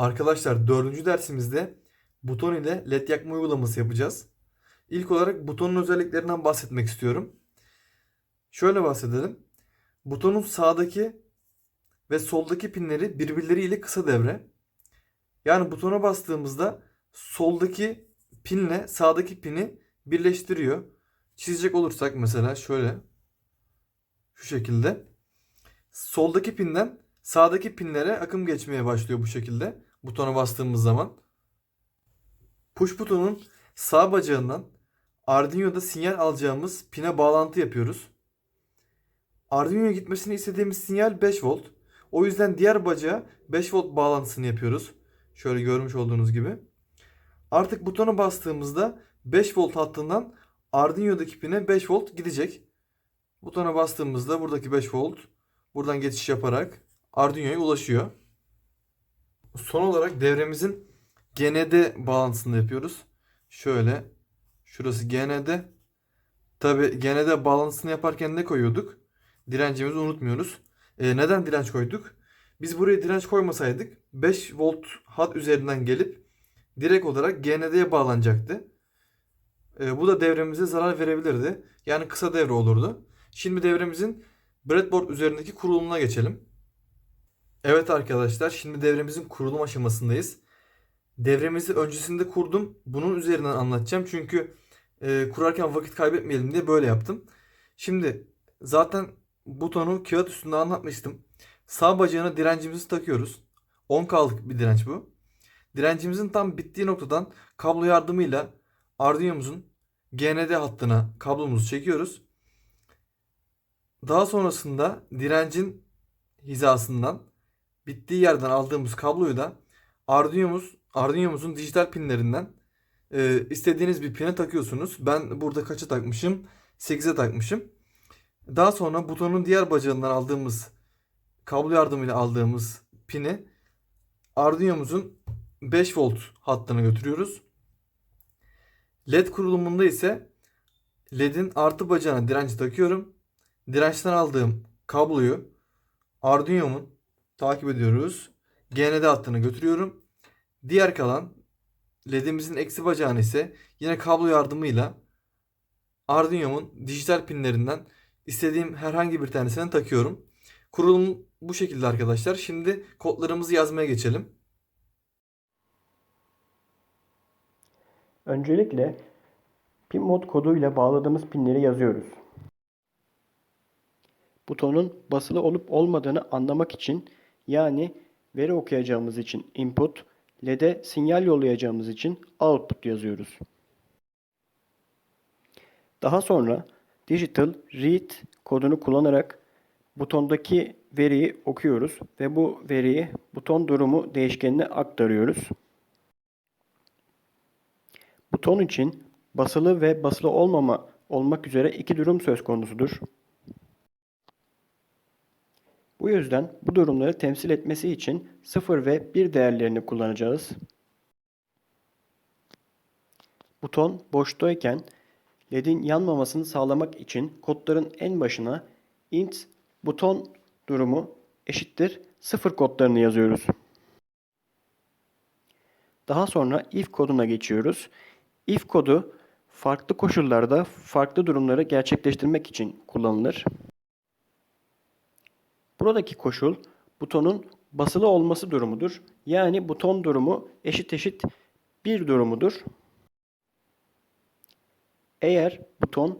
Arkadaşlar dördüncü dersimizde buton ile led yakma uygulaması yapacağız. İlk olarak butonun özelliklerinden bahsetmek istiyorum. Şöyle bahsedelim. Butonun sağdaki ve soldaki pinleri birbirleriyle kısa devre. Yani butona bastığımızda soldaki pinle sağdaki pini birleştiriyor. Çizecek olursak mesela şöyle şu şekilde soldaki pinden sağdaki pinlere akım geçmeye başlıyor bu şekilde butona bastığımız zaman. Push butonun sağ bacağından Arduino'da sinyal alacağımız pine bağlantı yapıyoruz. Arduino'ya gitmesini istediğimiz sinyal 5 volt. O yüzden diğer bacağa 5 volt bağlantısını yapıyoruz. Şöyle görmüş olduğunuz gibi. Artık butona bastığımızda 5 volt hattından Arduino'daki pine 5 volt gidecek. Butona bastığımızda buradaki 5 volt buradan geçiş yaparak Arduino'ya ulaşıyor. Son olarak devremizin GND bağlantısını yapıyoruz. Şöyle şurası GND. Tabi GND bağlantısını yaparken ne koyuyorduk? Direncimizi unutmuyoruz. Ee, neden direnç koyduk? Biz buraya direnç koymasaydık 5 volt hat üzerinden gelip direkt olarak GND'ye bağlanacaktı. Ee, bu da devremize zarar verebilirdi. Yani kısa devre olurdu. Şimdi devremizin breadboard üzerindeki kurulumuna geçelim. Evet arkadaşlar şimdi devremizin kurulum aşamasındayız. Devremizi öncesinde kurdum. Bunun üzerinden anlatacağım. Çünkü e, kurarken vakit kaybetmeyelim diye böyle yaptım. Şimdi zaten butonu kağıt üstünde anlatmıştım. Sağ bacağına direncimizi takıyoruz. 10K'lık bir direnç bu. Direncimizin tam bittiği noktadan kablo yardımıyla Arduino'muzun GND hattına kablomuzu çekiyoruz. Daha sonrasında direncin hizasından bittiği yerden aldığımız kabloyu da Arduino'muz Arduino'muzun dijital pinlerinden e, istediğiniz bir pine takıyorsunuz. Ben burada kaça takmışım? 8'e takmışım. Daha sonra butonun diğer bacağından aldığımız kablo yardımıyla aldığımız pini Arduino'muzun 5 volt hattına götürüyoruz. LED kurulumunda ise LED'in artı bacağına direnci takıyorum. Dirençten aldığım kabloyu Arduino'mun takip ediyoruz. GND hattına götürüyorum. Diğer kalan LED'imizin eksi bacağını ise yine kablo yardımıyla Arduino'mun dijital pinlerinden istediğim herhangi bir tanesine takıyorum. Kurulum bu şekilde arkadaşlar. Şimdi kodlarımızı yazmaya geçelim. Öncelikle pin mod koduyla bağladığımız pinleri yazıyoruz. Butonun basılı olup olmadığını anlamak için yani veri okuyacağımız için input, LED'e sinyal yollayacağımız için output yazıyoruz. Daha sonra digital read kodunu kullanarak butondaki veriyi okuyoruz ve bu veriyi buton durumu değişkenine aktarıyoruz. Buton için basılı ve basılı olmama olmak üzere iki durum söz konusudur. Bu yüzden bu durumları temsil etmesi için 0 ve 1 değerlerini kullanacağız. Buton boştayken LED'in yanmamasını sağlamak için kodların en başına int buton durumu eşittir 0 kodlarını yazıyoruz. Daha sonra if koduna geçiyoruz. If kodu farklı koşullarda farklı durumları gerçekleştirmek için kullanılır. Buradaki koşul butonun basılı olması durumudur. Yani buton durumu eşit eşit bir durumudur. Eğer buton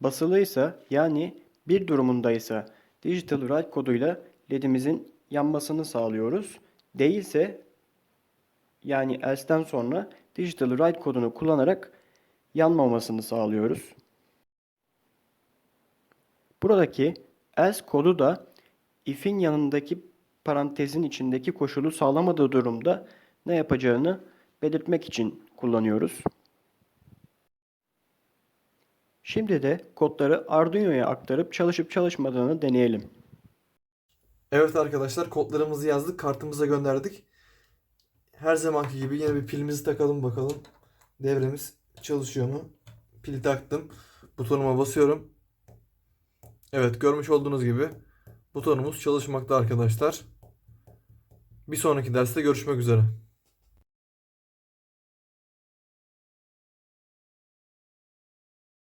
basılıysa yani bir durumundaysa digital write koduyla ledimizin yanmasını sağlıyoruz. Değilse yani else'den sonra digital write kodunu kullanarak yanmamasını sağlıyoruz. Buradaki else kodu da if'in yanındaki parantezin içindeki koşulu sağlamadığı durumda ne yapacağını belirtmek için kullanıyoruz. Şimdi de kodları Arduino'ya aktarıp çalışıp çalışmadığını deneyelim. Evet arkadaşlar kodlarımızı yazdık. Kartımıza gönderdik. Her zamanki gibi yine bir pilimizi takalım bakalım. Devremiz çalışıyor mu? Pili taktım. Butonuma basıyorum. Evet görmüş olduğunuz gibi butonumuz çalışmakta arkadaşlar. Bir sonraki derste görüşmek üzere.